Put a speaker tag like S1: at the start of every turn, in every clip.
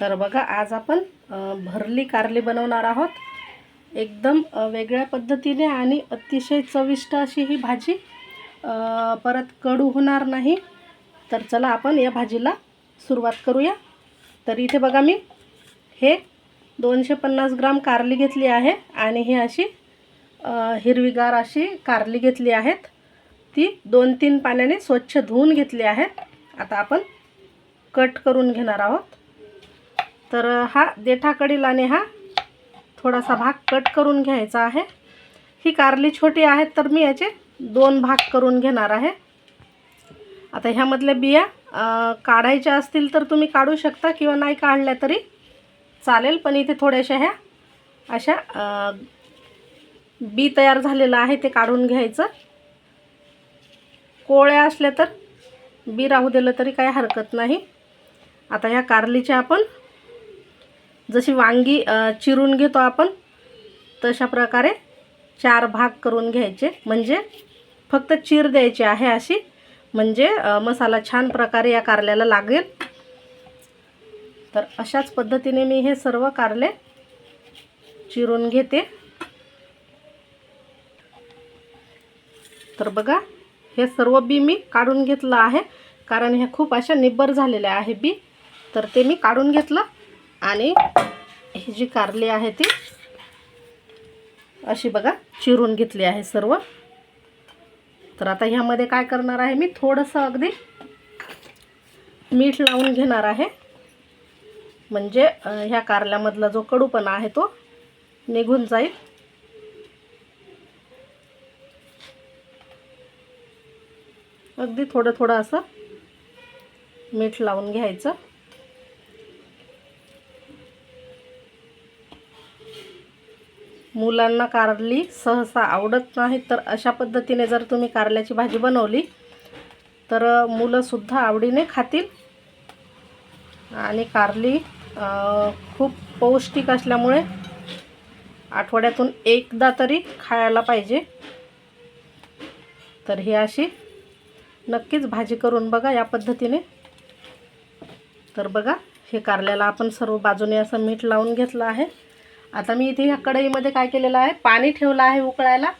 S1: तर बघा आज आपण भरली कारली बनवणार आहोत. एकदम वेगळ्या पद्धतीने आणि अतिशय चविष्ट अशी ही भाजी. परत कडू होणार नाही. तर चला आपण या भाजीला सुरुवात करूया. तर इथे बघा मी हे दोनशे पन्नास ग्राम कारली घेतली आहे आणि ही अशी हिरवीगार अशी कारली घेतली आहेत. ती दोन तीन पाण्याने स्वच्छ धुवून घेतली आहेत. आता आपण कट करून घेणार आहोत. तर हा देठाकडील आणि हा थोडासा भाग कट करून घ्यायचा आहे. ही कारली छोटी आहेत तर मी याचे दोन भाग करून घेणार आहे. आता ह्यामधल्या बिया काढायच्या असतील तर तुम्ही काढू शकता किंवा नाही काढल्या तरी चालेल पण इथे थोड्याशा ह्या अशा बी तयार झालेलं आहे ते काढून घ्यायचं. कोळ्या असल्या तर बी राहू दिलं तरी काही हरकत नाही. आता ह्या कारलीच्या आपण जशी वांगी चिरून घेतो आपण तशा प्रकारे चार भाग करून घ्यायचे. म्हणजे फक्त चीर द्यायची आहे अशी. म्हणजे मसाला छान प्रकारे या कारल्याला लागेल. तर अशाच पद्धतीने मी हे सर्व कारले चिरून घेते. तर बघा हे सर्व बी मी काढून घेतलं आहे. कारण ह्या खूप अशा निब्बर झालेल्या आहे बी. तर ते मी काढून घेतलं. आणि ही जी कारली आहे ती अशी बघा चिरून घेतली आहे सर्व. तर आता ह्यामध्ये काय करणार आहे मी थोडंसं अगदी मीठ लावून घेणार आहे. म्हणजे ह्या कारल्यामधला जो कडूपणा आहे तो निघून जाईल. अगदी थोडं थोडं असं मीठ लावून घ्यायचं. मुलांना कारली सहसा आवडत नाही तर अशा पद्धतीने जर तुम्ही कारल्याची भाजी बनवली तर मुलंसुद्धा आवडीने खातील. आणि कारली खूप पौष्टिक असल्यामुळे आठवड्यातून एकदा तरी खायला पाहिजे. तर ही अशी नक्कीच भाजी करून बघा या पद्धतीने. तर बघा हे कारल्याला आपण सर्व बाजूने असं मीठ लावून घेतलं आहे. आता मी इथे ह्या कढईमध्ये काय केलेलं आहे? पाणी ठेवलं आहे उकळायला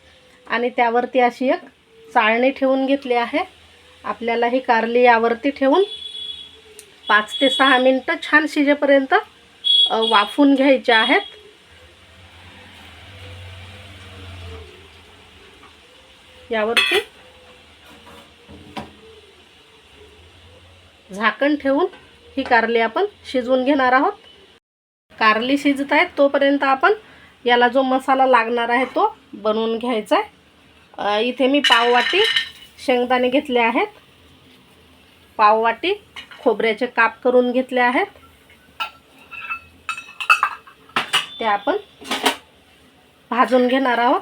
S1: आणि त्यावरती अशी एक चाळणी ठेवून घेतली आहे. आपल्याला ही कारली यावरती ठेवून पाच ते सहा मिनटं छान शिजेपर्यंत वाफून घ्यायचे आहेत. यावरती झाकण ठेवून ही कारली आपण शिजवून घेणार आहोत. कारली शिजत आहेत तोपर्यंत आपण याला जो मसाला लागणार आहे तो बनवून घ्यायचा आहे. इथे मी पाववाटी शेंगदाणे घेतले आहेत. पाववाटी खोबऱ्याचे काप करून घेतले आहेत. ते आपण भाजून घेणार आहोत.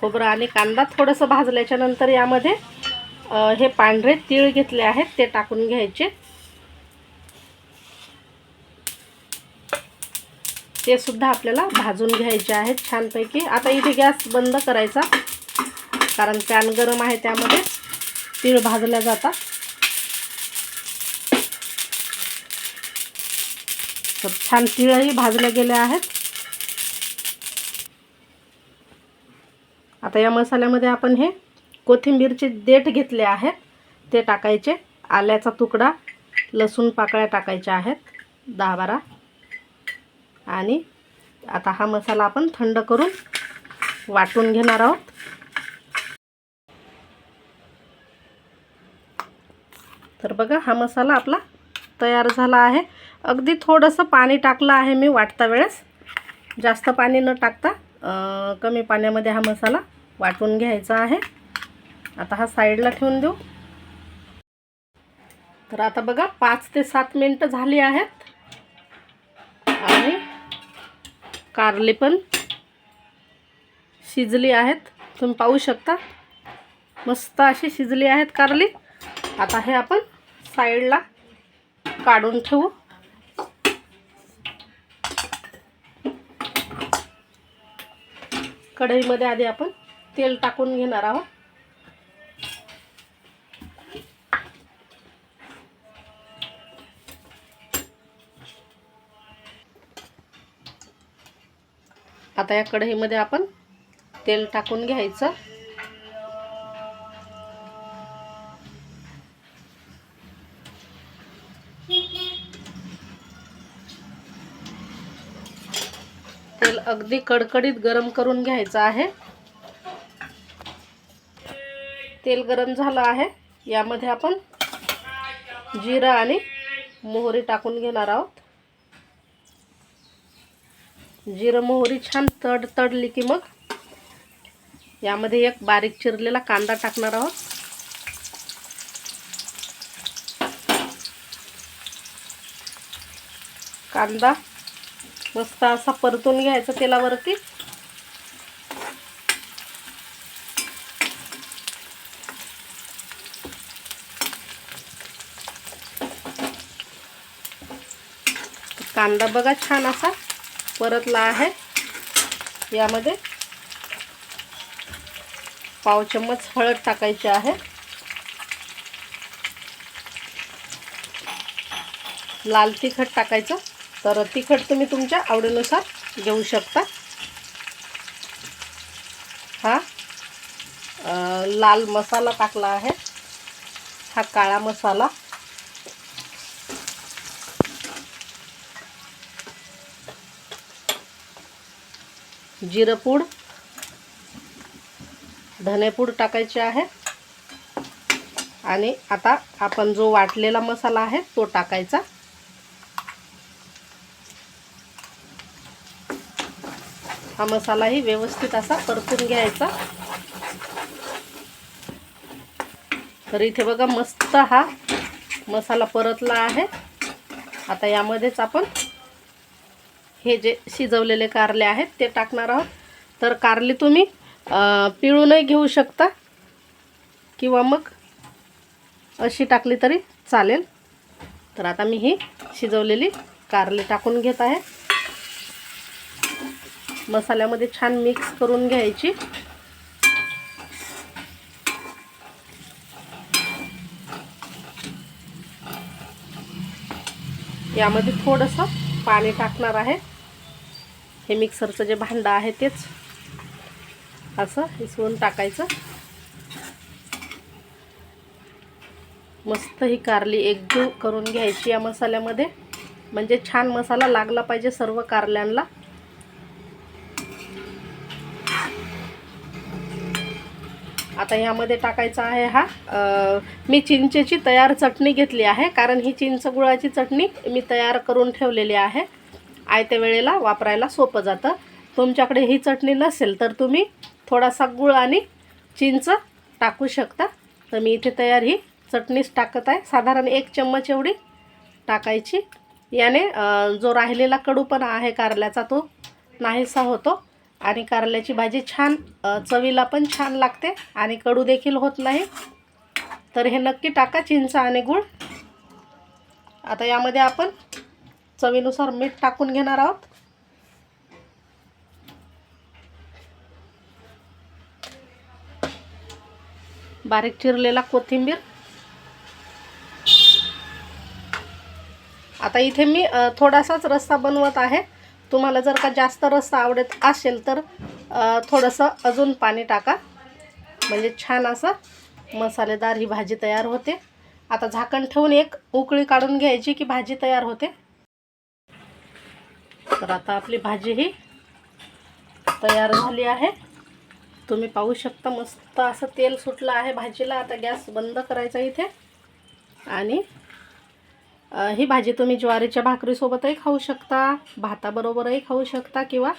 S1: खोबरं आणि कांदा थोडंसं भाजल्याच्या नंतर यामध्ये हे पांढरे तीळ घेतले आहेत ते टाकून घ्यायचे. ते सुद्धा आपल्याला भाजून घ्यायचे आहेत छानपैकी. आता इथे गॅस बंद करायचा कारण पॅन गरम आहे त्यामध्ये. तीळ भाजल्या जातात तर छान तिळही भाजल्या गेल्या आहेत. आता या मसाल्यामध्ये आपण हे कोथिंबीरचे देठ घेतले आहेत. ते टाकायचे. आल्याचा तुकडा लसूण पाकळ्या टाकायच्या आहेत. दहा बारा आणि आता हा मसाला आपण थंड करून वाटून घेणार आहोत. तर बघा हा मसाला आपला तयार झाला आहे. अगदी थोडंसं पाणी टाकलं आहे मी वाटता वेळेस. जास्त पाणी न टाकता कमी पाण्यामध्ये हा मसाला वाटून घ्यायचा आहे. आता हा साईडला ठेवून देऊ. तर आता बघा पाच ते सात मिनटं झाली आहेत. आणि कारली पण शिजली आहेत. तुम्ही पाहू शकता. मस्त अशी शिजली आहेत कारली. आता हे आपण साईडला काढून ठेवू. कढईमध्ये आधी आपण तेल टाकून घेणार आहोत. आता या कढईमध्ये आपण तेल टाकून घ्यायचं. तेल अगदी कडकडीत गरम करून घ्यायचं आहे. तेल गरम झालं आहे. यामध्ये आपण जिरं आणि मोहरी टाकून घेणार आहोत. जिरं मोहरी छान तड तडली की मग यामध्ये एक बारीक चिरलेला कांदा टाकणार आहोत. कांदा मस्त असा परतून घ्यायचा तेलावरती. कांदा बघा छान असा परतला आहे. यामध्ये पाव चम्मच हळद टाकायची आहे. लाल तिखट टाकायचं. तर तिखट तुम्ही तुमच्या आवडीनुसार घेऊ शकता. हा लाल मसाला टाकला आहे. हा काळा मसाला. जिरपूड धनेपूड टाकायचे आहे. आणि आता आपण जो वाटलेला मसाला आहे तो टाकायचा. हा मसालाही व्यवस्थित असा परतून घ्यायचा. तर इथे बघा मस्त हा मसाला परतला आहे. आता यामध्येच आपण हे जे शिजवलेले कारले आहेत ते टाकणार आहोत. तर कारले तुम्ही पिळूनही घेऊ शकता. किंवा मग अशी टाकली तरी चालेल. तर आता मी ही शिजवलेली कारले टाकून घेत आहे. मसाल्यामध्ये छान मिक्स करून घ्यायची. यामध्ये थोडंसं पाणी टाकणार आहे. हे मिक्सरचं जे भांडं आहे तेच असं हिसवून टाकायचं. मस्त ही कारली एकजीव करून घ्यायची या मसाल्यामध्ये. म्हणजे छान मसाला लागला पाहिजे सर्व कारल्यांना. आता यामध्ये टाकायचा आहे हा मी चिंचेची तयार चटणी घेतली आहे कारण ही चिंच गुळाची चटणी मी तयार करून ठेवलेली आहे. आयत्या वेळेला वापरायला सोपं जातं. तुमच्याकडे ही चटणी नसेल तर तुम्ही थोडासा गुळ आणि चिंच टाकू शकता. तर मी इथे तयार ही चटणीच टाकत आहे. साधारण एक चम्मच एवढी टाकायची. याने जो राहिलेला कडूपणा आहे कारल्याचा तो नाहीसा होतो आणि कारल्याची भाजी छान चवीला पण छान लागते आणि कडू देखील होत नाही. तर हे नक्की टाका चिंच आणि गूळ. आता यामध्ये आपण चवीनुसार मीठ टाकून घेणार आहोत. बारीक चिरलेला कोथिंबीर. आता इथे मी थोडासाच रस्सा बनवत आहे. तुम्हाला जर का जास्त रस्सा आवडत असेल तर थोडंसं अजून पाणी टाका. म्हणजे छान असं मसालेदार ही भाजी तयार होते. आता झाकण ठेवून एक उकळी काढून घ्यायची की भाजी तयार होते. तर आता आपली भाजी ही तयार झाली आहे. तुम्ही पाहू शकता मस्त असं तेल सुटलं आहे भाजीला. आता गॅस बंद करायचा इथे. आणि ही भाजी तुम्ही ज्वारीच्या भाकरीसोबतही खाऊ शकता भाताबरोबरही खाऊ शकता किंवा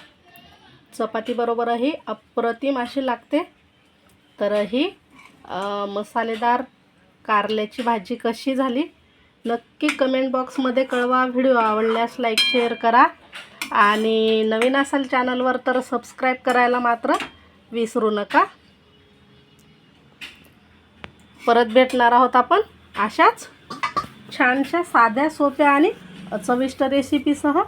S1: चपातीबरोबरही अप्रतिम अशी लागते. तर ही मसालेदार कारल्याची भाजी कशी झाली? नक्की कमेंट बॉक्समध्ये कळवा. व्हिडिओ आवडल्यास लाईक शेअर करा. आणि नवीन असाल चॅनलवर तर सबस्क्राईब करायला मात्र विसरू नका. परत भेटणार आहोत आपण अशाच छानशा साध्या सोप्या आणि चविष्ट रेसिपीसह